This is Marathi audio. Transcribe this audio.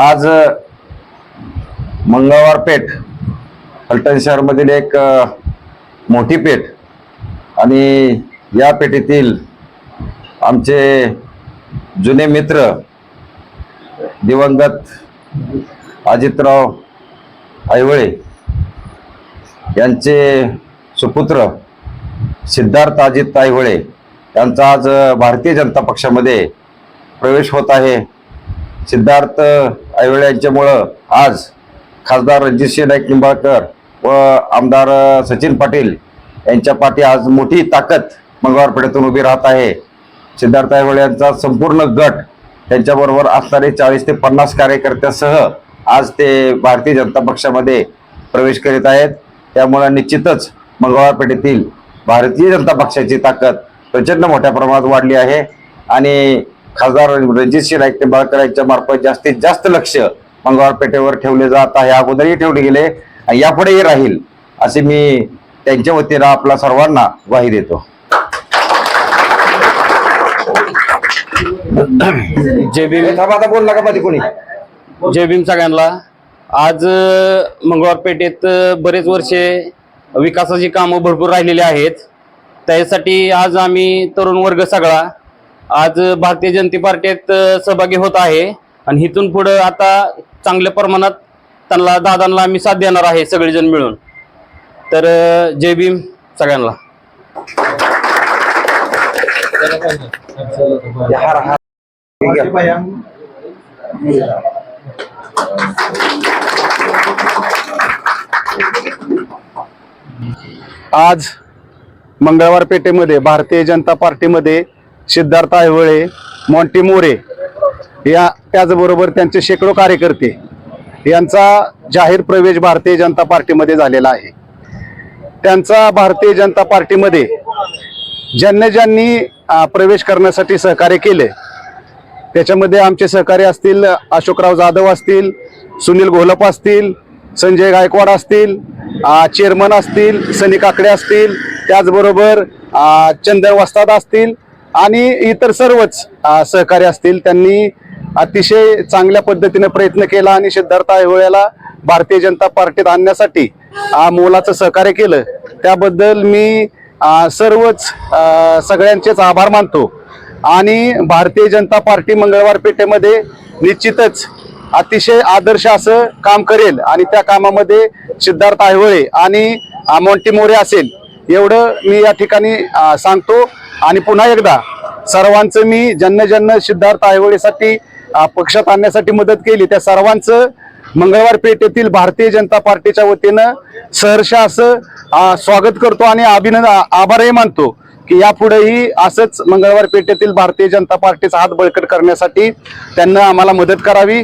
आज मंगळवार पेठ फलटण शहरमधील एक मोठी पेठ आणि या पेठेतील आमचे जुने मित्र दिवंगत अजितराव ऐवळे यांचे सुपुत्र सिद्धार्थ अजित ऐवळे यांचा आज भारतीय जनता पक्षामध्ये प्रवेश होत आहे. सिद्धार्थ ऐवळे यांच्यामुळं आज खासदार रणजितसिंह नाईक निंबाळकर व आमदार सचिन पाटील यांच्या पाठी आज मोठी ताकद मंगळवार पेठेतून उभी राहत आहे. सिद्धार्थ ऐवळे यांचा संपूर्ण गट त्यांच्याबरोबर असणारे चाळीस ते पन्नास कार्यकर्त्यासह आज ते भारतीय जनता पक्षामध्ये प्रवेश करीत आहेत. त्यामुळे निश्चितच मंगळवार पेठेतील भारतीय जनता पक्षाची ताकद प्रचंड मोठ्या प्रमाणात वाढली आहे. आणि खासदार रणजितसिंह नाईक निंबाळकर यांच्या मार्फत जास्तीत जास्त लक्ष मंगळवार पेठेवर ठेवले जात आहे. अगोदरही ठेवले गेले आणि यापुढेही राहील असे मी त्यांच्या वतीनं आपला सर्वांना ग्वाही देतो. जय भीम. आता बोल नका मध्ये कोणी. जय भीम सगळ्यांना. आज मंगळवार पेठेत बरेच वर्षे विकासाची कामं भरपूर राहिलेली आहेत. त्यासाठी आज आम्ही तरुण वर्ग सगळा आज भारतीय जनता पार्टीत सहभागी होत आहे. आणि इथून पुढं आता चांगल्या प्रमाणात त्यांना दादांना आम्ही साथ देणार आहे सगळेजण मिळून. तर जय भीम सगळ्यांना. आज मंगळवार पेठेमध्ये भारतीय जनता पार्टीमध्ये सिद्धार्थ आयवळे मॉन्टी मोरे या त्याचबरोबर त्यांचे शेकडो कार्यकर्ते यांचा जाहीर प्रवेश भारतीय जनता पार्टीमध्ये झालेला आहे. त्यांचा भारतीय जनता पार्टीमध्ये ज्यांनी ज्यांनी प्रवेश करण्यासाठी सहकार्य केले त्याच्यामध्ये आमचे सहकारी असतील अशोकराव जाधव असतील सुनील घोलप असतील संजय गायकवाड असतील चेअरमन असतील सनी काकडे असतील त्याचबरोबर चंदन वस्ताद असतील आणि इतर सर्वच सहकारी असतील त्यांनी अतिशय चांगल्या पद्धतीने प्रयत्न केला आणि सिद्धार्थ ऐहोळ्याला भारतीय जनता पार्टीत आणण्यासाठी मोलाचं सहकार्य केलं. त्याबद्दल मी सर्वच सगळ्यांचेच आभार मानतो. आणि भारतीय जनता पार्टी मंगळवार पेठेमध्ये निश्चितच अतिशय आदर्श असं काम करेल आणि त्या कामामध्ये सिद्धार्थ ऐहोळे आणि अ, मोंटी मोरे असेल. एवढं मी या ठिकाणी सांगतो. आणि पुन्हा एकदा सर्वांचं मी ज्यांना ज्यांना सिद्धार्थ आयवळेसाठी पक्षात आणण्यासाठी मदत केली. त्या सर्वांचं मंगळवार पेठेतील भारतीय जनता पार्टीच्या वतीनं सहर्ष असं स्वागत करतो आणि अभिनंद आभारही मानतो की यापुढेही असंच मंगळवार पेठेतील भारतीय जनता पार्टीचा हात बळकट करण्यासाठी त्यांना आम्हाला मदत करावी.